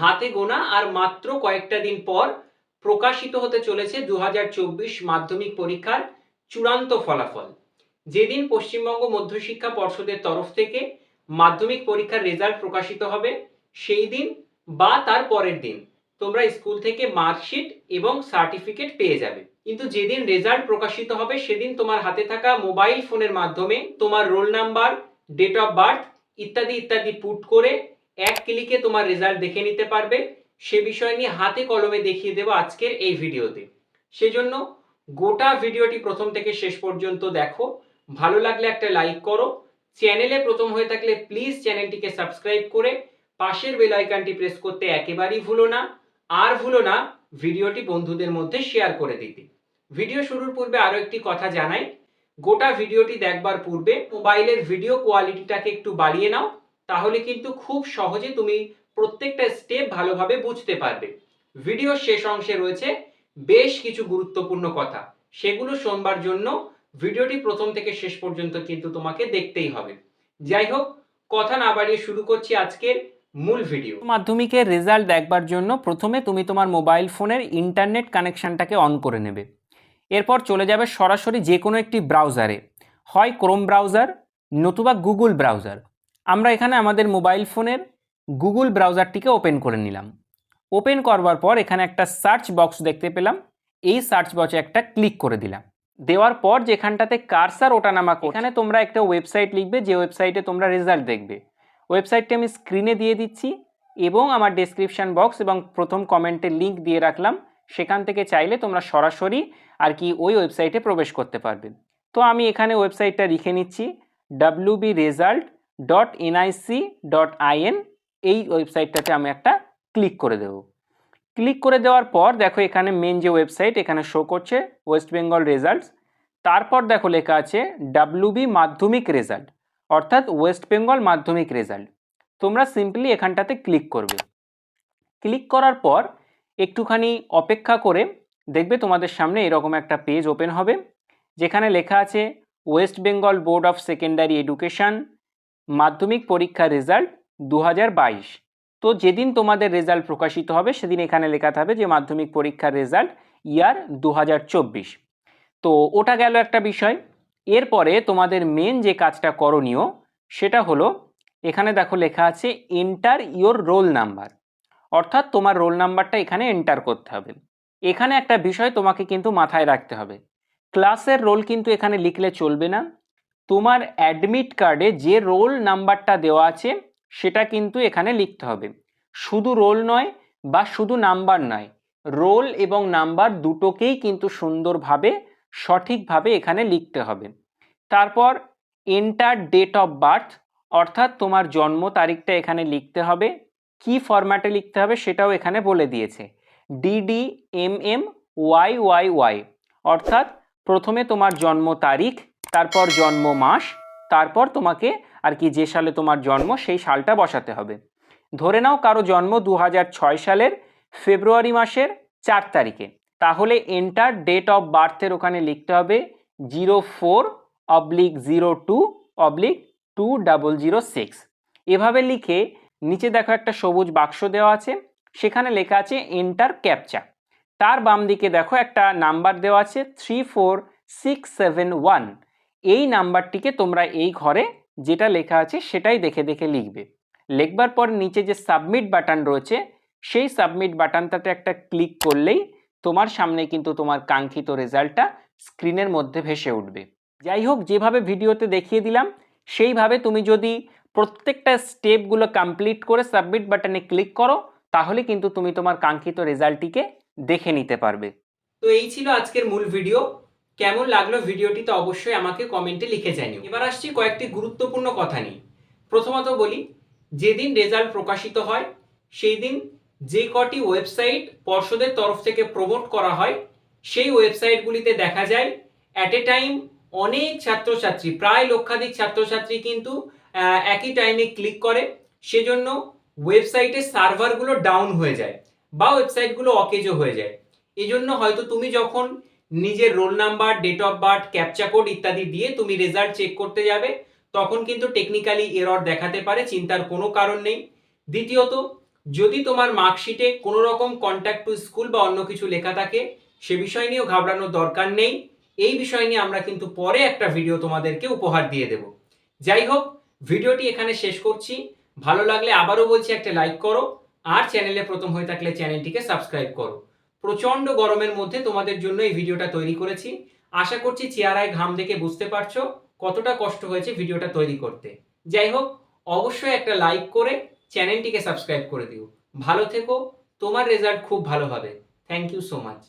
হাতে গোনা আর মাত্র কয়েকটা দিন পর প্রকাশিত হতে চলেছে দু হাজার চব্বিশ মাধ্যমিক পরীক্ষার চূড়ান্ত ফলাফল। যেদিন পশ্চিমবঙ্গ মধ্যশিক্ষা পর্ষদের তরফ থেকে মাধ্যমিক পরীক্ষার রেজাল্ট প্রকাশিত হবে, সেই দিন বা তার পরের দিন তোমরা স্কুল থেকে মার্কশিট এবং সার্টিফিকেট পেয়ে যাবে। কিন্তু যেদিন রেজাল্ট প্রকাশিত হবে, সেদিন তোমার হাতে থাকা মোবাইল ফোনের মাধ্যমে তোমার roll number, date of birth ইত্যাদি ইত্যাদি পুট করে এক ক্লিকে তোমার রেজাল্ট দেখে নিতে পারবে। সে বিষয় নিয়ে হাতে কলমে দেখিয়ে দেবো আজকের এই ভিডিওতে। সেজন্য গোটা ভিডিওটি প্রথম থেকে শেষ পর্যন্ত দেখো। ভালো লাগলে একটা লাইক করো। চ্যানেলে প্রথম হয়ে থাকলে প্লিজ চ্যানেলটিকে সাবস্ক্রাইব করে পাশের বেল আইকনটি প্রেস করতে একেবারেই ভুলো না। আর ভুলো না, ভিডিওটি বন্ধুদের মধ্যে শেয়ার করে দিতে। ভিডিও শুরুর পূর্বে আরও একটি কথা জানাই। গোটা ভিডিওটি দেখবার পূর্বে মোবাইলের ভিডিও কোয়ালিটিটাকে একটু বাড়িয়ে নাও। তাহলে কিন্তু খুব সহজে তুমি প্রত্যেকটা স্টেপ ভালোভাবে বুঝতে পারবে। ভিডিও শেষ অংশে রয়েছে বেশ কিছু গুরুত্বপূর্ণ কথা। সেগুলো শোনবার জন্য ভিডিওটি প্রথম থেকে শেষ পর্যন্ত কিন্তু তোমাকে দেখতেই হবে। যাই হোক, কথা না বাড়িয়ে শুরু করছি আজকের মূল ভিডিও মাধ্যমিকের রেজাল্ট দেখবার জন্য প্রথমে তুমি তোমার মোবাইল ফোনের ইন্টারনেট কানেকশনটাকে অন করে নেবে। এরপর চলে যাবে সরাসরি যে কোনো একটি ব্রাউজারে হয় ক্রোম ব্রাউজার নতুবা গুগল ব্রাউজার আমরা এখানে আমাদের মোবাইল ফোনের গুগল ব্রাউজারটিকে ওপেন করে নিলাম। ওপেন করবার পর এখানে একটা সার্চ বক্স দেখতে পেলাম। এই সার্চ বক্সে একটা ক্লিক করে দিলাম। দেওয়ার পর যেখানটাতে কারসার ওঠানামা করছে, এখানে তোমরা একটা ওয়েবসাইট লিখবে যে ওয়েবসাইটে তোমরা রেজাল্ট দেখবে। ওয়েবসাইটটি আমি স্ক্রিনে দিয়ে দিচ্ছি এবং আমার ডেসক্রিপশন বক্স এবং প্রথম কমেন্টের লিঙ্ক দিয়ে রাখলাম। সেখান থেকে চাইলে তোমরা সরাসরি আর কি ওই ওয়েবসাইটে প্রবেশ করতে পারবে। তো আমি এখানে ওয়েবসাইটটা লিখে নিচ্ছি। W B result dot NIC dot IN এই ওয়েবসাইটটাতে আমি একটা ক্লিক করে দেব। ক্লিক করে দেওয়ার পর দেখো এখানে মেন যে ওয়েবসাইট এখানে শো করছে ওয়েস্ট বেঙ্গল রেজাল্টস তারপর দেখো লেখা আছে ডাব্লিউবি মাধ্যমিক রেজাল্ট অর্থাৎ ওয়েস্ট বেঙ্গল মাধ্যমিক রেজাল্ট তোমরা সিম্পলি এখানটাতে ক্লিক করবে। ক্লিক করার পর একটুখানি অপেক্ষা করে দেখবে তোমাদের সামনে এরকম একটা পেজ ওপেন হবে, যেখানে লেখা আছে west Bengal board of secondary education মাধ্যমিক পরীক্ষার রেজাল্ট দু হাজার বাইশ। তো যেদিন তোমাদের রেজাল্ট প্রকাশিত হবে, সেদিন এখানে লেখা থাকবে যে মাধ্যমিক পরীক্ষার রেজাল্ট ইয়ার দু হাজার চব্বিশ। তো ওটা গেল একটা বিষয়। এরপরে তোমাদের মেন যে কাজটা করণীয়, সেটা হলো, এখানে দেখো লেখা আছে এন্টার ইওর রোল নাম্বার অর্থাৎ তোমার রোল নাম্বারটা এখানে এন্টার করতে হবে। এখানে একটা বিষয় তোমাকে কিন্তু মাথায় রাখতে হবে। ক্লাসের রোল কিন্তু এখানে লিখলে চলবে না। তোমার অ্যাডমিট কার্ডে যে রোল নাম্বারটা দেওয়া আছে, সেটা কিন্তু এখানে লিখতে হবে। শুধু রোল নয় বা শুধু নাম্বার নয় রোল এবং নাম্বার দুটোকেই কিন্তু সুন্দরভাবে, সঠিকভাবে এখানে লিখতে হবে। তারপর এন্টার ডেট অফ বার্থ অর্থাৎ তোমার জন্ম তারিখটা এখানে লিখতে হবে। কি ফরম্যাটে লিখতে হবে সেটাও এখানে বলে দিয়েছে। DD M M Y Y Y অর্থাৎ প্রথমে তোমার জন্ম তারিখ তারপর জন্ম মাস, তারপর তোমাকে আর কি যে সালে তোমার জন্ম, সেই সালটা বসাতে হবে। ধরে নাও কারও জন্ম দু হাজার ছয় সালের ফেব্রুয়ারি মাসের চার তারিখে। তাহলে এন্টার ডেট অফ বার্থের ওখানে লিখতে হবে zero four oblique zero two oblique two double zero six এভাবে লিখে নিচে দেখো একটা সবুজ বাক্স দেওয়া আছে, সেখানে লেখা আছে এন্টার ক্যাপচা তার বাম দিকে দেখো একটা নাম্বার দেওয়া আছে three four six seven one এই নাম্বারটিকে তোমরা এই ঘরে যেটা লেখা আছে সেটাই দেখে দেখে লিখবে। লিখবার পর নিচে যে সাবমিট বাটন রয়েছে, সেই সাবমিট বাটনটাতে একটা ক্লিক করলেই তোমার সামনে কিন্তু তোমার কাঙ্ক্ষিত রেজাল্টটা স্ক্রিনের মধ্যে ভেসে উঠবে। যাই হোক, যেভাবে ভিডিওতে দেখিয়ে দিলাম, সেইভাবে তুমি যদি প্রত্যেকটা স্টেপগুলো কমপ্লিট করে সাবমিট বাটনে ক্লিক করো, তাহলে কিন্তু তুমি তোমার কাঙ্ক্ষিত রেজাল্টটিকে দেখে নিতে পারবে। তো এই ছিল আজকের মূল ভিডিও। কেমন লাগল ভিডিওটি তো অবশ্যই আমাকে কমেন্টে লিখে জানিও। এবার আসছি কয়েকটি গুরুত্বপূর্ণ কথা নিয়ে। প্রথমত বলি, যেদিন রেজাল্ট প্রকাশিত হয়, সেই দিন যে কটি ওয়েবসাইট পর্ষদের তরফ থেকে প্রমোট করা হয়, সেই ওয়েবসাইটগুলিতে দেখা যায় অ্যাট এ টাইম অনেক ছাত্রছাত্রী, প্রায় লক্ষাধিক ছাত্রছাত্রী কিন্তু একই টাইমে ক্লিক করে, সেজন্য ওয়েবসাইটের সার্ভারগুলো ডাউন হয়ে যায় বা ওয়েবসাইটগুলো অকেজো হয়ে যায়। এজন্য হয়তো তুমি যখন নিজের roll number date of birth captcha code ইত্যাদি দিয়ে তুমি রেজাল্ট চেক করতে যাবে। তখন কিন্তু টেকনিক্যালি এরর দেখাতে পারে, চিন্তার কোনো কারণ নেই। দ্বিতীয়ত, যদি তোমার মার্কশিটে কোনো রকম কন্ট্যাক্ট টু স্কুল বা অন্য কিছু লেখা থাকে, সে বিষয় নিয়েও ঘাবড়ানোর দরকার নেই। এই বিষয় নিয়ে আমরা কিন্তু পরে একটা ভিডিও তোমাদেরকে উপহার দিয়ে দেব। যাই হোক, ভিডিওটি এখানে শেষ করছি। ভালো লাগলে আবারও বলছি একটা লাইক করো। আর চ্যানেলে প্রথম হয়ে থাকলে চ্যানেলটিকে সাবস্ক্রাইব করো। প্রচণ্ড গরমের মধ্যে তোমাদের জন্য এই ভিডিওটা তৈরি করেছি। আশা করছি চেয়ারায় ঘাম দেখে বুঝতে পারছ কতটা কষ্ট হয়েছে ভিডিওটা তৈরি করতে। যাই হোক, অবশ্যই একটা লাইক করে চ্যানেলটিকে সাবস্ক্রাইব করে দিও। ভালো থেকো, তোমার রেজাল্ট খুব ভালো হবে। Thank you so much